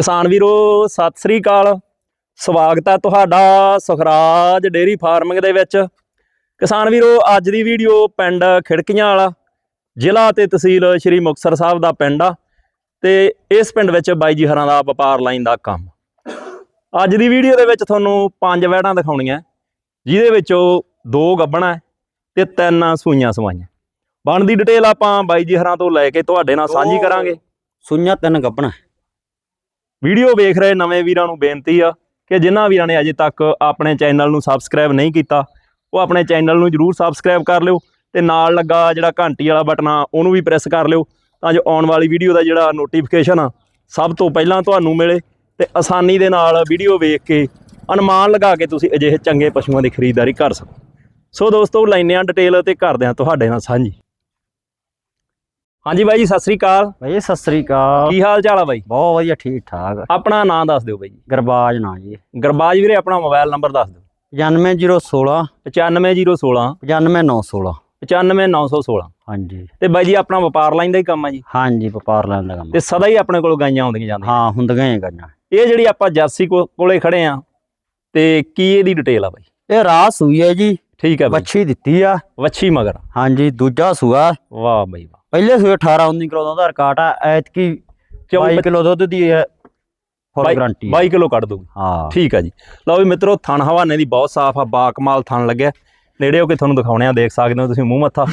ਕਿਸਾਨ ਵੀਰੋ ਸਤਿ ਸ੍ਰੀ ਅਕਾਲ। ਸਵਾਗਤ ਹੈ ਤੁਹਾਡਾ ਸੁਖਰਾਜ ਡੇਰੀ ਫਾਰਮਿੰਗ ਦੇ ਵਿੱਚ। ਕਿਸਾਨ ਵੀਰੋ ਅੱਜ ਦੀ ਵੀਡੀਓ ਪਿੰਡ ਖਿੜਕੀਆਂ ਵਾਲਾ ਜ਼ਿਲ੍ਹਾ ਤੇ ਤਹਿਸੀਲ ਸ਼੍ਰੀ ਮੁਕਤਸਰ ਸਾਹਿਬ ਦਾ ਪਿੰਡ ਆ। ਤੇ ਇਸ ਪਿੰਡ ਵਿੱਚ ਬਾਈ ਜੀ ਹਰਾਂ ਦਾ ਵਪਾਰ ਲਾਈਨ ਦਾ ਕੰਮ। ਅੱਜ ਦੀ ਵੀਡੀਓ ਦੇ ਵਿੱਚ ਤੁਹਾਨੂੰ ਪੰਜ ਵੈੜਾਂ ਦਿਖਾਉਣੀਆਂ। ਜਿਹਦੇ ਵਿੱਚੋਂ ਦੋ ਗੱਬਣਾ ਤੇ ਤਿੰਨ ਸੂਈਆਂ ਸਵਾਈਆਂ। ਬਣਦੀ ਡਿਟੇਲ ਆਪਾਂ ਬਾਈ ਜੀ ਹਰਾਂ ਤੋਂ ਲੈ ਕੇ ਤੁਹਾਡੇ ਨਾਲ ਸਾਂਝੀ ਕਰਾਂਗੇ। ਸੁਈਆਂ ਤਿੰਨ ਗੱਬਣਾ ਵੀਡੀਓ ਵੇਖ ਰਹੇ ਨਵੇਂ ਵੀਰਾਂ ਨੂੰ ਬੇਨਤੀ ਆ ਕਿ ਜਿਨ੍ਹਾਂ ਵੀਰਾਂ ਨੇ ਅਜੇ ਤੱਕ ਆਪਣੇ ਚੈਨਲ ਨੂੰ ਸਬਸਕ੍ਰਾਈਬ ਨਹੀਂ ਕੀਤਾ, ਉਹ ਆਪਣੇ ਚੈਨਲ ਨੂੰ ਜਰੂਰ ਸਬਸਕ੍ਰਾਈਬ ਕਰ ਲਿਓ ਤੇ ਨਾਲ ਲੱਗਾ ਜਿਹੜਾ ਘੰਟੀ ਵਾਲਾ ਬਟਨ ਆ, ਉਹਨੂੰ ਵੀ ਪ੍ਰੈਸ ਕਰ ਲਿਓ ਤਾਂ ਜੋ ਆਉਣ ਵਾਲੀ ਵੀਡੀਓ ਦਾ ਜਿਹੜਾ ਨੋਟੀਫਿਕੇਸ਼ਨ ਆ, ਸਭ ਤੋਂ ਪਹਿਲਾਂ ਤੁਹਾਨੂੰ ਮਿਲੇ ਤੇ ਆਸਾਨੀ ਦੇ ਨਾਲ ਵੀਡੀਓ ਵੇਖ ਕੇ ਅਨੁਮਾਨ ਲਗਾ ਕੇ ਤੁਸੀਂ ਅਜਿਹੇ ਚੰਗੇ ਪਸ਼ੂਆਂ ਦੀ ਖਰੀਦਦਾਰੀ ਕਰ ਸਕੋ। ਸੋ ਦੋਸਤੋ ਲੈਨੇ ਆ ਡਿਟੇਲ ਤੇ ਕਰਦੇ ਆ ਤੁਹਾਡੇ ਨਾਲ ਸਾਂਝੀ। ਹਾਂਜੀ ਬਾਈ ਜੀ ਸਤਿ ਸ੍ਰੀ ਅਕਾਲ। ਬਈ ਸਤਿ ਸ੍ਰੀ ਅਕਾਲ। ਕੀ ਹਾਲ ਚਾਲ ਆ ਬਾਈ? ਬਹੁਤ ਵਧੀਆ ਠੀਕ ਠਾਕ। ਆਪਣਾ ਨਾਮ ਦੱਸ ਦਿਓ ਬਾਈ ਜੀ। ਗਰਬਾਜ ਨਾ ਜੀ। ਗਰਬਾਜ ਵੀਰੇ ਆਪਣਾ ਮੋਬਾਈਲ ਨੰਬਰ ਦੱਸ ਦਿਓ। 95016 95016 95916 95916 ਹਾਂਜੀ। ਤੇ ਬਾਈ ਜੀ ਆਪਣਾ ਵਪਾਰ ਲਾਈਨ ਦਾ ਹੀ ਕੰਮ ਆ ਜੀ। ਹਾਂਜੀ ਵਪਾਰ ਲੈਣ ਦਾ ਕੰਮ ਤੇ ਸਦਾ ਹੀ ਆਪਣੇ ਕੋਲ ਗਾਈਆਂ ਆਉਂਦੀਆਂ ਜਾਂਦੀਆਂ। ਹਾਂ ਹੁੰਦੀਆਂ ਹੀ ਗਾਈਆਂ। ਇਹ ਜਿਹੜੀ ਆਪਾਂ ਜਰਸੀ ਕੋਲੇ ਖੜੇ ਆ ਤੇ ਕੀ ਇਹਦੀ ਡਿਟੇਲ ਆ ਬਾਈ? ਇਹ ਰਾਹ ਸੂਈ ਹੈ ਜੀ। ਠੀਕ ਹੈ ਬਾਈ। ਬੱਚੀ ਦਿੱਤੀ ਆ। ਵੱਛੀ ਮਗਰ। ਹਾਂਜੀ ਦੂਜਾ ਸੂਆ। ਵਾਹ ਬਾਈ ਵਾਹ। ਪਹਿਲੇ ਸੂਏ 18 19 ਕਿਲੋ ਦਾ ਆਧਾਰ ਕਾਰਡ ਆ। ਐਤਕੀ 22 ਕਿਲੋ ਦੁੱਧ ਦੀ ਹੈ ਫੁੱਲ ਗਾਰੰਟੀ 22 ਕਿਲੋ ਕੱਢ ਦੂਗੀ ਹਾਂ। ਠੀਕ ਆ ਜੀ। ਲਓ ਵੀ ਮਿੱਤਰੋ ਥਣ ਹਵਾਨੇ ਦੀ ਬਹੁਤ ਸਾਫ਼ ਆ ਬਾ ਕਮਾਲ ਥਣ ਲੱਗਿਆ। ਨੇੜੇ ਹੋ ਕੇ ਤੁਹਾਨੂੰ ਦਿਖਾਉਣੇ ਆ ਦੇਖ ਸਕਦੇ ਹੋ ਤੁਸੀਂ ਮੂੰਹ ਮੱਥਾ।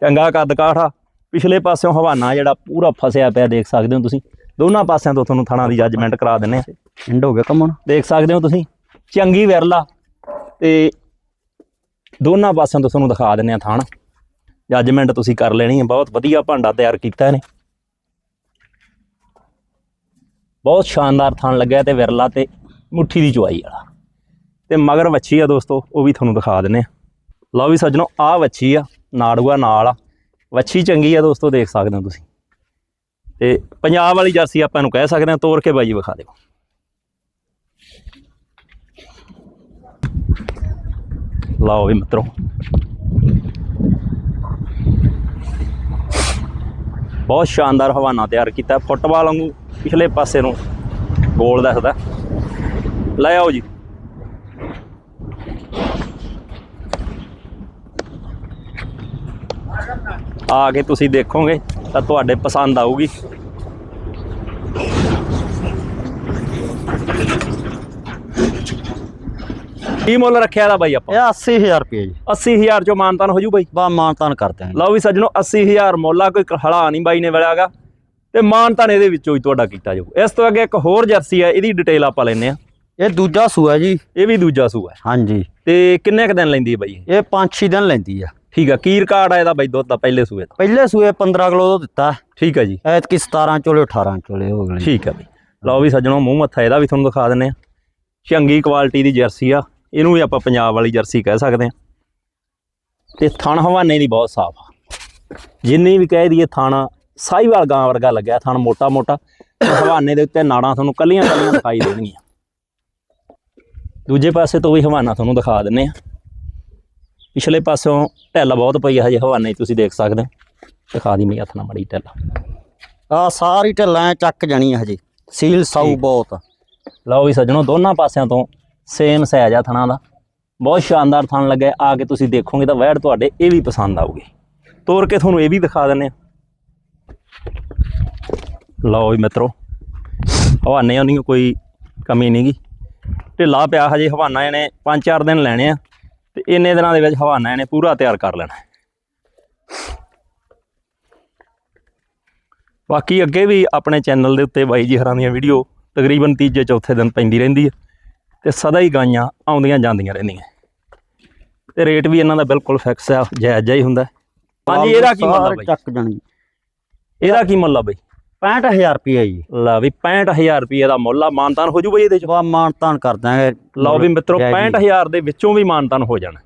ਚੰਗਾ ਕੱਦ ਕਾਠਾ ਪਿਛਲੇ ਪਾਸਿਓਂ ਹਵਾਨਾ ਜਿਹੜਾ ਪੂਰਾ ਫਸਿਆ ਪਿਆ ਦੇਖ ਸਕਦੇ ਹੋ ਤੁਸੀਂ। ਦੋਨਾਂ ਪਾਸਿਆਂ ਤੋਂ ਤੁਹਾਨੂੰ ਥਣਾਂ ਦੀ ਜੱਜਮੈਂਟ ਕਰਾ ਦਿੰਨੇ ਆ। ਐਂਡ ਹੋ ਗਿਆ ਕਮਣ ਦੇਖ ਸਕਦੇ ਹੋ ਤੁਸੀਂ। ਚੰਗੀ ਵਿਰਲਾ ਤੇ ਦੋਨਾਂ ਪਾਸਿਆਂ ਤੋਂ ਤੁਹਾਨੂੰ ਦਿਖਾ ਦਿੰਨੇ ਆ ਥਾਣ। ਜੱਜਮੈਂਟ ਤੁਸੀਂ ਕਰ ਲੈਣੀ ਹੈ। ਬਹੁਤ ਵਧੀਆ ਭਾਂਡਾ ਤਿਆਰ ਕੀਤਾ ਇਹਨੇ। ਬਹੁਤ ਸ਼ਾਨਦਾਰ ਥਾਣ ਲੱਗਿਆ ਤੇ ਵਿਰਲਾ ਤੇ ਮੁੱਠੀ ਦੀ ਚੁਆਈ ਵਾਲਾ। ਤੇ ਮਗਰ ਵੱਛੀ ਆ ਦੋਸਤੋ, ਉਹ ਵੀ ਤੁਹਾਨੂੰ ਦਿਖਾ ਦਿੰਨੇ ਆ ਲਓ ਵੀ ਸੱਜਣੋ, ਆਹ ਵੱਛੀ ਆ, ਨਾੜੂਆ ਨਾਲ ਆ। ਵੱਛੀ ਚੰਗੀ ਆ ਦੋਸਤੋ, ਦੇਖ ਸਕਦੇ ਹੋ ਤੁਸੀਂ। ਤੇ ਪੰਜਾਬ ਵਾਲੀ ਜਰਸੀ ਆਪਾਂ ਇਹਨੂੰ ਕਹਿ ਸਕਦੇ ਹਾਂ ਤੋੜ ਕੇ ਬਾਈ ਵਿਖਾ ਦਿਓ। ਲਓ ਵੀ ਮਿੱਤਰੋ ਬਹੁਤ ਸ਼ਾਨਦਾਰ ਹਵਾਨਾ ਤਿਆਰ ਕੀਤਾ। ਫੁੱਟਬਾਲ ਵਾਂਗੂ ਪਿਛਲੇ ਪਾਸੇ ਨੂੰ ਗੋਲ ਦਿਖਦਾ ਲੈ ਆਓ ਜੀ। ਆ ਕੇ ਤੁਸੀਂ ਦੇਖੋਗੇ ਤਾਂ ਤੁਹਾਡੇ ਪਸੰਦ ਆਊਗੀ। ਕੀ ਮੁੱਲ ਰੱਖਿਆ ਦਾ ਬਾਈ ਆਪਾਂ? ਇਹ 80000 ਰੁਪਏ ਜੀ। 80000 ਚੋਂ ਮਾਨਤਾਨ ਹੋ ਜੂ ਬਾਈ? ਬਾ ਮਾਨਤਾਨ ਕਰਦੇ ਆਂ ਲਓ ਵੀ ਸੱਜਣੋ 80000 ਮੁੱਲ ਕੋਈ ਹਲਾ ਨਹੀਂ ਬਾਈ ਨੇ ਵੜਿਆਗਾ ਤੇ ਮਾਨਤਾਨ ਇਹਦੇ ਵਿੱਚੋਂ ਹੀ ਤੁਹਾਡਾ ਕੀਤਾ ਜਾਊ। ਇਸ ਤੋਂ ਅੱਗੇ ਇੱਕ ਹੋਰ ਜਰਸੀ ਹੈ ਇਹਦੀ ਡਿਟੇਲ ਆਪਾਂ ਲੈਨੇ ਆ ਇਹ ਦੂਜਾ ਸੂਆ ਜੀ। ਇਹ ਵੀ ਦੂਜਾ ਸੂਆ ਹੈ। ਹਾਂਜੀ। ਤੇ ਕਿੰਨੇ ਕ ਦਿਨ ਲੈਂਦੀ ਹੈ ਬਾਈ ਇਹ? ਇਹ 5-6 ਦਿਨ ਲੈਂਦੀ ਆ। ਠੀਕ ਆ ਕੀ ਰਿਕਾਰਡ ਆ ਇਹਦਾ ਬਾਈ ਦੁੱਧ ਦਾ ਪਹਿਲੇ ਸੂਏ ਦਾ? ਪਹਿਲੇ ਸੂਏ 15 ਕਿਲੋ ਦਾ ਦਿੱਤਾ। ਠੀਕ ਆ ਜੀ। ਐਤਕੀ 17 ਚੋਲੇ 18 ਚੋਲੇ ਹੋ ਗਏ ਠੀਕ ਆ ਬਾਈ। ਲਓ ਵੀ ਸੱਜਣੋ ਮੂੰਹ ਮੱਥਾ ਇਹਦਾ ਵੀ ਤੁਹਾਨੂੰ ਦਿਖਾ ਦਿੰਨੇ ਆ ਚੰਗੀ ਕੁਆਲਿਟੀ ਦੀ ਜਰਸੀ ਆ। ਇਹਨੂੰ ਵੀ ਆਪਾਂ ਪੰਜਾਬ ਵਾਲੀ ਜਰਸੀ ਕਹਿ ਸਕਦੇ ਆ ਤੇ ਥਣ ਹਵਾਨੇ ਦੀ ਬਹੁਤ ਸਾਫ਼ ਆ। ਜਿੰਨੀ ਵੀ ਕਹਿ ਦਈਏ ਥਣ ਸਾਹੀਵਾਲ ਗਾਂ ਵਰਗਾ ਲੱਗਿਆ ਥਣ ਮੋਟਾ ਮੋਟਾ ਹਵਾਨੇ ਦੇ ਉੱਤੇ ਨਾੜਾਂ ਤੁਹਾਨੂੰ ਕੱਲੀਆਂ ਕੱਲੀਆਂ ਦਿਖਾਈ ਦੇਣਗੀਆਂ ਦੂਜੇ ਪਾਸੇ ਤੋਂ ਵੀ ਹਵਾਨਾ ਤੁਹਾਨੂੰ ਦਿਖਾ ਦਿੰਨੇ ਆ। ਪਿਛਲੇ ਪਾਸਿਓਂ ਢਿੱਲ ਬਹੁਤ ਪਈ ਆ ਹਜੇ ਹਵਾਨੇ ਤੁਸੀਂ ਦੇਖ ਸਕਦੇ ਹੋ। ਦਿਖਾ ਦੀ ਮੇਰੀ ਹੱਥ ਨਾਲ ਮੜੀ ਢਿੱਲ। ਆ ਸਾਰੀ ਢਿੱਲਾਂ ਚੱਕ ਜਾਣੀ ਹਜੇ। ਸੀਲ ਸਾਊ। ਬਹੁਤ। ਲਓ ਵੀ ਸੱਜਣੋ ਦੋਨਾਂ ਪਾਸਿਆਂ ਤੋਂ ਸੇਮ ਸਾਈਜ਼ ਆ ਥਣਾ ਦਾ। ਬਹੁਤ ਸ਼ਾਨਦਾਰ ਥਣ ਲੱਗਾ ਆ ਕੇ ਤੁਸੀਂ ਦੇਖੋਗੇ ਤਾਂ ਵੈੜ ਤੁਹਾਡੇ ਇਹ ਵੀ ਪਸੰਦ ਆਊਗੀ। ਤੋਰ ਕੇ ਤੁਹਾਨੂੰ ਇਹ ਵੀ ਦਿਖਾ ਦਿੰਨੇ ਆ ਲਓ ਵੀ ਮਿੱਤਰੋ, ਹਵਾਨੇ ਨਹੀਂ ਕੋਈ ਕਮੀ ਨਹੀਂਗੀ ਢਿੱਲਾ ਪਿਆ ਹਜੇ ਹਵਾਨਾ ਇਹਨੇ 5-4 ਦਿਨ ਲੈਣੇ ਆ ਤੇ ਇੰਨੇ ਦਿਨਾਂ ਦੇ ਵਿੱਚ ਹਵਾਨਾ ਇਹਨੇ ਪੂਰਾ ਤਿਆਰ ਕਰ ਲੈਣਾ ਬਾਕੀ ਅੱਗੇ ਵੀ ਆਪਣੇ ਚੈਨਲ ਦੇ ਉੱਤੇ ਬਾਈ ਜੀ ਹਰਾਂ ਦੀਆਂ ਵੀਡੀਓ ਤਕਰੀਬਨ ਤੀਜੇ ਚੌਥੇ ਦਿਨ ਪੈਂਦੀ ਰਹਿੰਦੀ ਹੈ। ਤੇ ਸਦਾ ਹੀ ਗਾਈਆਂ ਆਉਂਦੀਆਂ ਜਾਂਦੀਆਂ ਰਹਿੰਦੀਆਂ। ਤੇ ਰੇਟ ਵੀ ਇਹਨਾਂ ਦਾ ਬਿਲਕੁਲ ਫਿਕਸ ਆ ਜਾਇਜ਼ ਹੀ ਹੁੰਦਾ। ਹਾਂਜੀ ਇਹਦਾ ਕੀ ਮੁੱਲ ਆ ਸਾਰੇ ਬਾਈ? ਚੱਕ ਜਾਣੀ। ਇਹਦਾ ਕੀ ਮੁੱਲ ਆ ਬਾਈ? 65000 ਰੁਪਏ ਜੀ। ਲਾ ਵੀ 65000 ਰੁਪਏ ਦਾ ਮੁੱਲ ਆ ਮਾਨਤਾਨ ਹੋ ਜੂ ਬਈ ਇਹਦੇ ਚ? ਬਾ ਮਾਨਤਾਨ ਕਰ ਦਾਂਗੇ ਲਓ ਵੀ ਮਿੱਤਰੋ ਜੈ ਜੀ। 65000 ਦੇ ਵਿੱਚੋਂ ਵੀ ਮਾਨਤਾਨ ਹੋ ਜਾਣਾ।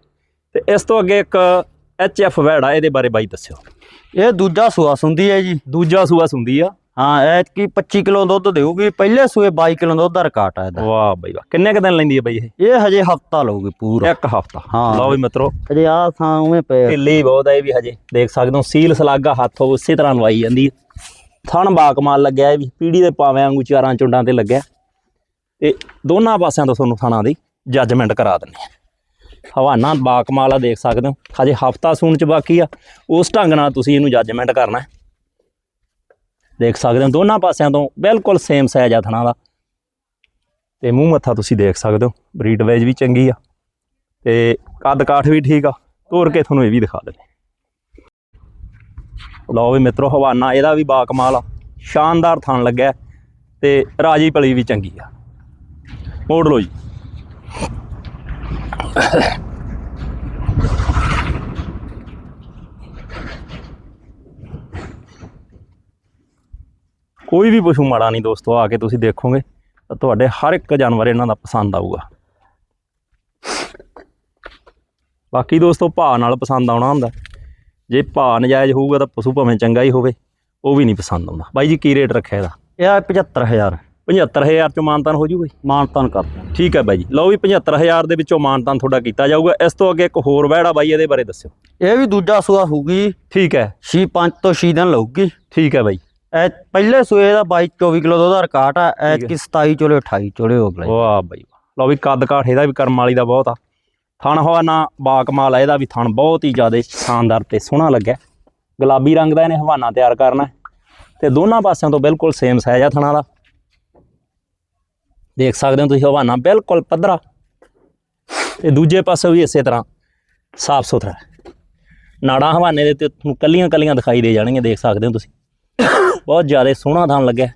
ਤੇ ਇਸ ਤੋਂ ਅੱਗੇ ਇੱਕ ਐਫ ਵੈੜਾ ਇਹਦੇ ਬਾਰੇ ਬਾਈ ਦੱਸਿਓ। ਇਹ ਦੂਜਾ ਸੂਆ ਸੁੰਦੀ ਹੈ ਜੀ। ਦੂਜਾ ਸੂਆ ਸੁੰਦੀ ਆ। ਹਾਂ ਐਤਕੀ 25 ਕਿਲੋ ਦੁੱਧ ਦੇਊਗੀ ਪਹਿਲੇ ਸੂਏ 22 ਕਿਲੋ ਦੁੱਧ ਦਾ ਰਿਕਾਰਡ ਆ ਇਹਦਾ। ਵਾਹ ਬਾਈ ਵਾਹ ਕਿੰਨੇ ਕ ਦਿਨ ਲੈਂਦੀ ਹੈ ਬਾਈ ਇਹ? ਇਹ ਹਜੇ ਹਫਤਾ ਲਊਗੀ ਪੂਰਾ। ਇੱਕ ਹਫਤਾ। ਹਾਂ। ਲਓ ਵੀ ਮਿੱਤਰੋ। ਅਜੇ ਆ ਥਾਂ ਉਵੇਂ ਪਏ। ਢਿੱਲੀ ਬਹੁਤ ਹੈ ਇਹ ਵੀ ਹਜੇ। ਦੇਖ ਸਕਦੇ ਹੋ ਸੀਲ ਸਲਾਗਾ ਹੱਥ ਉਸੇ ਤਰ੍ਹਾਂ ਲਵਾਈ ਜਾਂਦੀ ਥਣ ਬਾਕਮਾਲ ਲੱਗਿਆ ਇਹ ਵੀ ਪੀੜੀ ਦੇ ਪਾਵਿਆਂ ਵਾਂਗੂ ਚਾਰਾਂ ਚੁੰਡਾਂ ਤੇ ਲੱਗਿਆ। ਤੇ ਦੋਨਾਂ ਪਾਸਿਆਂ ਤੋਂ ਤੁਹਾਨੂੰ ਥਾਣਾ ਦੀ ਜੱਜਮੈਂਟ ਕਰਾ ਦਿੰਨੇ ਆ। ਹਵਾਨਾ ਬਾਕਮਾਲ ਆ ਦੇਖ ਸਕਦੇ ਹੋ। ਹਜੇ ਹਫਤਾ ਸੂਣ ਚ ਬਾਕੀ ਆ। ਉਸ ਢੰਗ ਨਾਲ ਤੁਸੀਂ ਇਹਨੂੰ ਜੱਜਮੈਂਟ ਕਰਨਾ ਹੈ। ਦੇਖ ਸਕਦੇ ਹੋ, ਦੋਨਾਂ ਪਾਸਿਆਂ ਤੋਂ ਬਿਲਕੁਲ ਸੇਮ ਸਾਈਜ਼ ਆ ਥਣਾ ਦਾ। ਤੇ ਮੂੰਹ ਮੱਥਾ ਤੁਸੀਂ ਦੇਖ ਸਕਦੇ ਹੋ ਬਰੀਡ ਵੇਜ ਵੀ ਚੰਗੀ ਆ ਤੇ ਕੱਦ ਕਾਠ ਵੀ ਠੀਕ ਆ, ਤੋਰ ਕੇ ਤੁਹਾਨੂੰ ਇਹ ਵੀ ਦਿਖਾ ਦਿੰਦੇ ਲਓ ਵੀ ਮਿੱਤਰੋ, ਹਵਾਨਾ ਇਹਦਾ ਵੀ ਬਾਕਮਾਲ ਆ, ਸ਼ਾਨਦਾਰ ਥਣ ਲੱਗਿਆ ਤੇ ਰਾਜੀ ਪਲੀ ਵੀ ਚੰਗੀ ਆ। ਮੋੜ ਲਓ ਜੀ। ਕੋਈ ਵੀ ਪਸ਼ੂ ਮਾੜਾ ਨਹੀਂ ਦੋਸਤੋ ਆ ਕੇ ਤੁਸੀਂ ਦੇਖੋਗੇ ਤਾਂ ਤੁਹਾਡੇ ਹਰ ਇੱਕ ਜਾਨਵਰ ਇਹਨਾਂ ਦਾ ਪਸੰਦ ਆਊਗਾ। ਬਾਕੀ ਦੋਸਤੋ ਭਾਅ ਨਾਲ ਪਸੰਦ ਆਉਣਾ ਹੁੰਦਾ। ਜੇ ਭਾਅ ਨਜਾਇਜ਼ ਹੋਊਗਾ ਤਾਂ ਪਸ਼ੂ ਭਾਵੇਂ ਚੰਗਾ ਹੀ ਹੋਵੇ ਉਹ ਵੀ ਨਹੀਂ ਪਸੰਦ ਆਉਂਦਾ। ਬਾਈ ਜੀ ਕੀ ਰੇਟ ਰੱਖਿਆ ਇਹਦਾ? ਇਹ 75000 75000 ਚੋਂ ਮਾਨਤਾਨ ਹੋ ਜੂ? ਬਾਈ ਮਾਨਤਾਨ ਕਰਦੇ ਹਾਂ। ਠੀਕ ਹੈ ਬਾਈ ਜੀ। ਲਓ ਵੀ 75000 ਦੇ ਵਿੱਚੋਂ ਮਾਨਤਾਨ ਤੁਹਾਡਾ ਕੀਤਾ ਜਾਊਗਾ। ਇਸ ਤੋਂ ਅੱਗੇ ਇੱਕ ਹੋਰ ਵਹਿੜਾ ਬਾਈ ਇਹਦੇ ਬਾਰੇ ਦੱਸਿਓ। ਇਹ ਵੀ ਦੂਜਾ ਸੂਆ ਹੋਊਗੀ। ਠੀਕ ਹੈ। ਛੇ 5 ਤੋਂ 6 ਦਿਨ ਲਊਗੀ। ਠੀਕ ਹੈ ਬਾਈ। ਇਹ ਪਹਿਲੇ ਸੂਏ ਦਾ 22 24 ਕਿਲੋ ਦਾ ਰਿਕਾਰਡ ਆ ਠੀਕ ਹੈ। ਐਤਕੀ 27 ਚੋਲੇ 28 ਚੋਲੇ ਹੋ ਗਏ। ਵਾਹ ਬਾਈ ਵਾਹ। ਲਓ ਵੀ ਕੱਦ ਕਾਠ ਇਹਦਾ ਵੀ ਕਰਮ ਵਾਲੀ ਦਾ ਬਹੁਤ ਆ। ਥਣ ਹਵਾਨਾ ਬਾਕਮਾਲ ਆ ਇਹਦਾ ਵੀ ਥਣ ਬਹੁਤ ਹੀ ਜ਼ਿਆਦਾ ਸ਼ਾਨਦਾਰ ਤੇ ਸੋਹਣਾ ਲੱਗਿਆ। ਗੁਲਾਬੀ ਰੰਗ ਦਾ ਇਹਨੇ ਹਵਾਨਾ ਤਿਆਰ ਕਰਨਾ। ਤੇ ਦੋਨਾਂ ਪਾਸਿਆਂ ਤੋਂ ਬਿਲਕੁਲ ਸੇਮ ਸਾਈਜ਼ ਆ ਥਣਾ ਦਾ। ਦੇਖ ਸਕਦੇ ਹੋ ਤੁਸੀਂ ਹਵਾਨਾ ਬਿਲਕੁਲ ਪੱਧਰਾ। ਤੇ ਦੂਜੇ ਪਾਸੇ ਵੀ ਇਸੇ ਤਰ੍ਹਾਂ ਸਾਫ਼ ਸੁਥਰਾ। ਨਾੜਾਂ ਹਵਾਨੇ ਦੇ ਤੇ ਤੁਹਾਨੂੰ ਕੱਲੀਆਂ ਕੱਲੀਆਂ ਦਿਖਾਈ ਦੇ ਜਾਣਗੀਆਂ ਦੇਖ ਸਕਦੇ ਹੋ ਤੁਸੀਂ। ਬਹੁਤ ਜ਼ਿਆਦਾ ਸੋਹਣਾ ਥਣ ਲੱਗਿਆ।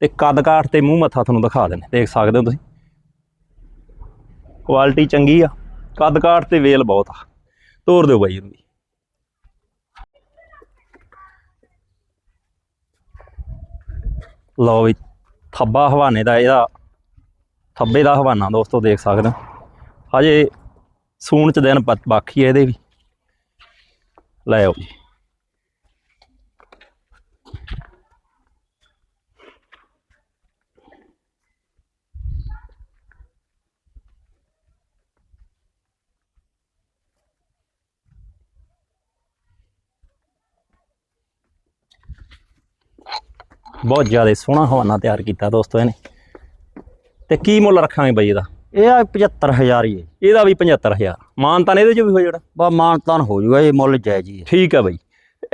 ਤੇ ਕੱਦ ਕਾਠ ਤੇ ਮੂੰਹ ਮੱਥਾ ਤੁਹਾਨੂੰ ਦਿਖਾ ਦਿੰਦੇ ਦੇਖ ਸਕਦੇ ਹੋ ਤੁਸੀਂ। ਕੁਆਲਿਟੀ ਚੰਗੀ ਆ। ਕੱਦ ਕਾਠ ਤੇ ਵੇਲ ਬਹੁਤ ਆ। ਤੋਰ ਦਿਓ ਬਾਈ ਇਹਨੂੰ ਲਓ ਵੀ, ਥੱਬਾ ਹਵਾਨੇ ਦਾ ਇਹਦਾ, ਥੱਬੇ ਦਾ ਹਵਾਨਾ ਦੋਸਤੋ, ਦੇਖ ਸਕਦੇ ਹੋ। ਹਜੇ ਸੂਣ ਚ ਦਿਨ ਬ- ਬਾਕੀ ਹੈ ਇਹਦੇ ਵੀ। ਲੈ ਆਓ। ਜੀ ਬਹੁਤ ਜ਼ਿਆਦਾ ਸੋਹਣਾ ਹਵਾਨਾ ਤਿਆਰ ਕੀਤਾ ਦੋਸਤੋ ਇਹਨੇ। ਤੇ ਕੀ ਮੁੱਲ ਰੱਖਾਂਗੇ ਬਾਈ ਇਹਦਾ? ਇਹ ਆ 75000 ਹੀ ਹੈ। ਇਹਦਾ ਵੀ 75000 ਮਾਨ ਤਾਂ ਇਹਦੇ ਚ ਵੀ ਹੋ ਜਾਣਾ? ਬਾ ਮਾਨਤਾਨ ਹੋ ਜੂਗਾ ਇਹ ਮੁੱਲ ਜਾਇਜ਼ ਹੀ ਹੈ। ਠੀਕ ਹੈ ਬਾਈ।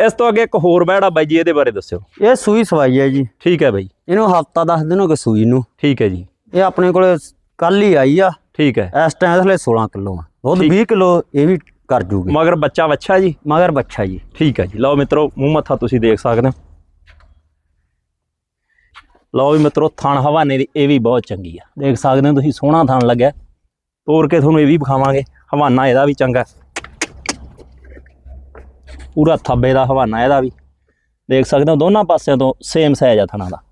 ਇਸ ਤੋਂ ਅੱਗੇ ਇੱਕ ਹੋਰ ਬਹਿੜਾ ਬਾਈ ਜੀ ਇਹਦੇ ਬਾਰੇ ਦੱਸਿਓ। ਇਹ ਸੂਈ ਸਵਾਈ ਹੈ ਜੀ। ਠੀਕ ਹੈ ਬਾਈ। ਇਹਨੂੰ ਹਫਤਾ 10 ਦਿਨ ਹੋ ਗਏ ਸੂਈ ਨੂੰ। ਠੀਕ ਹੈ ਜੀ। ਇਹ ਆਪਣੇ ਕੋਲੇ ਕੱਲ ਹੀ ਆਈ ਆ। ਠੀਕ ਹੈ। ਇਸ ਟਾਈਮ ਥਲੇ 16 ਕਿਲੋ ਆ। ਦੁੱਧ ਠੀਕ। 20 ਕਿਲੋ ਇਹ ਵੀ ਕਰ ਜੂਗੀ। ਮਗਰ ਬੱਚਾ ਵੱਛਾ ਜੀ? ਮਗਰ ਬੱਚਾ ਜੀ। ਠੀਕ ਹੈ ਜੀ। ਲਓ ਮਿੱਤਰੋ ਮੂੰਹ ਮੱਥਾ ਤੁਸੀਂ ਦੇਖ ਸਕਦੇ ਹੋ। ਲਓ ਵੀ ਮਿੱਤਰੋ, ਥਣ ਹਵਾਨੇ ਦੀ ਇਹ ਵੀ ਬਹੁਤ ਚੰਗੀ ਆ। ਦੇਖ ਸਕਦੇ ਹੋ ਤੁਸੀਂ, ਸੋਹਣਾ ਥਣ ਲੱਗਿਆ। ਤੋਰ ਕੇ ਤੁਹਾਨੂੰ ਇਹ ਵੀ ਵਿਖਾਵਾਂਗੇ, ਹਵਾਨਾ ਇਹਦਾ ਵੀ ਚੰਗਾ। ਪੂਰਾ ਥੱਬੇ ਦਾ ਹਵਾਨਾ ਇਹਦਾ ਵੀ। ਦੇਖ ਸਕਦੇ ਹੋ, ਦੋਨਾਂ ਪਾਸਿਆਂ ਤੋਂ ਸੇਮ ਸਾਈਜ਼ ਆ ਥਣਾ ਦਾ।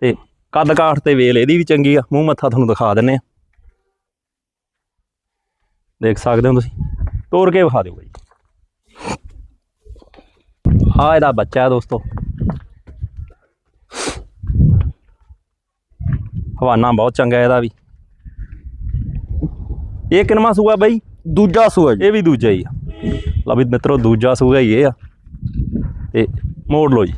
ਤੇ ਕੱਦ ਕਾਠ ਤੇ ਵੇਲ ਇਹਦੀ ਵੀ ਚੰਗੀ ਆ। ਮੂੰਹ ਮੱਥਾ ਤੁਹਾਨੂੰ ਦਿਖਾ ਦਿੰਨੇ ਆ। ਦੇਖ ਸਕਦੇ ਹੋ ਤੁਸੀਂ, ਤੋਰ ਕੇ ਵਿਖਾ ਦਿਓ ਬਾਈ। ਆ ਇਹਦਾ ਬੱਚਾ ਦੋਸਤੋ। ਹਵਾਨਾ ਬਹੁਤ ਚੰਗਾ ਇਹਦਾ ਵੀ। ਇਹ ਕਿਨਮਾ ਸੂਆ ਬਾਈ? ਦੂਜਾ ਸੂਆ ਜੀ। ਇਹ ਵੀ ਦੂਜਾ ਹੀ ਆ। ਲਓ ਵੀ ਮਿੱਤਰੋ ਦੂਜਾ ਸੂਆ ਹੀ ਇਹ ਆ। ਤੇ ਮੋੜ ਲਓ ਜੀ।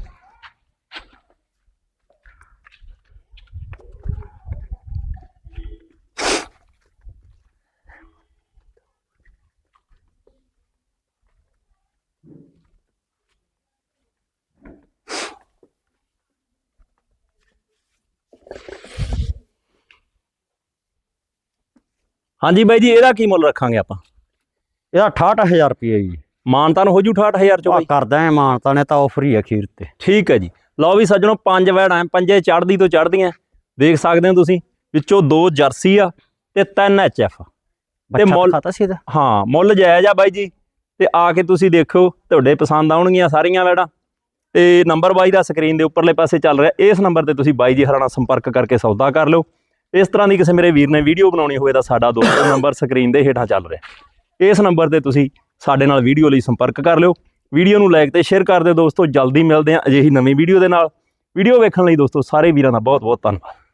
ਹਾਂਜੀ ਬਾਈ ਜੀ ਇਹਦਾ ਕੀ ਮੁੱਲ ਰੱਖਾਂਗੇ ਆਪਾਂ? ਇਹਦਾ 68000 ਰੁਪਏ ਜੀ। ਮਾਨਤਾਨ ਹੋ ਜੂ 68000 ਚੋਂ ਆ ਬਾਈ? ਕਰਦਾ ਹੈ ਮਾਨਤਾ ਨੇ ਤਾਂ ਆਫਰ ਹੀ ਹੈ ਅਖੀਰ ਤੇ। ਠੀਕ ਹੈ ਜੀ। ਲਓ ਵੀ ਸੱਜਣੋ ਪੰਜ ਵੈੜਾਂ ਪੰਜੇ ਚੜਦੀ ਤੋਂ ਚੜਦੀਆਂ ਦੇਖ ਸਕਦੇ ਹੋ ਤੁਸੀਂ ਵਿੱਚੋਂ ਦੋ ਜਰਸੀ ਆ ਤੇ ਤਿੰਨ ਐਚਐਫ ਬੱਚਾ ਮੁੱਲ- ਖਾਤਾ ਸੀ ਇਹਦਾ? ਹਾਂ ਮੁੱਲ ਜਾਇਜ਼ ਆ ਬਾਈ ਜੀ। ਤੇ ਆ ਕੇ ਤੁਸੀਂ ਦੇਖੋ ਤੁਹਾਡੇ ਪਸੰਦ ਆਉਣਗੀਆਂ ਸਾਰੀਆਂ ਵੈੜਾਂ। ਤੇ ਨੰਬਰ ਬਾਈ ਦਾ ਸਕਰੀਨ ਦੇ ਉੱਪਰਲੇ ਪਾਸੇ ਚੱਲ ਰਿਹਾ। ਇਸ ਨੰਬਰ ਤੇ ਤੁਸੀਂ ਬਾਈ ਜੀ ਹਰਾਂ ਨਾਲ ਸੰਪਰਕ ਕਰਕੇ ਸੌਦਾ ਕਰ ਲਿਓ। ਇਸ ਤਰ੍ਹਾਂ ਦੀ ਕਿਸੇ ਮੇਰੇ ਵੀਰ ਨੇ ਵੀਡੀਓ ਬਣਾਉਣੀ ਹੋਵੇ ਤਾਂ ਸਾਡਾ ਦੋਸਤ ਨੰਬਰ ਸਕਰੀਨ ਦੇ ਹੇਠਾਂ ਚੱਲ ਰਿਹਾ। ਇਸ ਨੰਬਰ ਤੇ ਤੁਸੀਂ ਸਾਡੇ ਨਾਲ ਵੀਡੀਓ ਲਈ ਸੰਪਰਕ ਕਰ ਲਿਓ। ਵੀਡੀਓ ਨੂੰ ਲਾਈਕ ਤੇ ਸ਼ੇਅਰ ਕਰ ਦਿਓ ਦੋਸਤੋ। ਜਲਦੀ ਮਿਲਦੇ ਹਾਂ ਅਜਿਹੀ ਨਵੀਂ ਵੀਡੀਓ ਦੇ ਨਾਲ। ਵੀਡੀਓ ਵੇਖਣ ਲਈ ਦੋਸਤੋ, ਸਾਰੇ ਵੀਰਾਂ ਦਾ ਬਹੁਤ ਬਹੁਤ ਧੰਨਵਾਦ।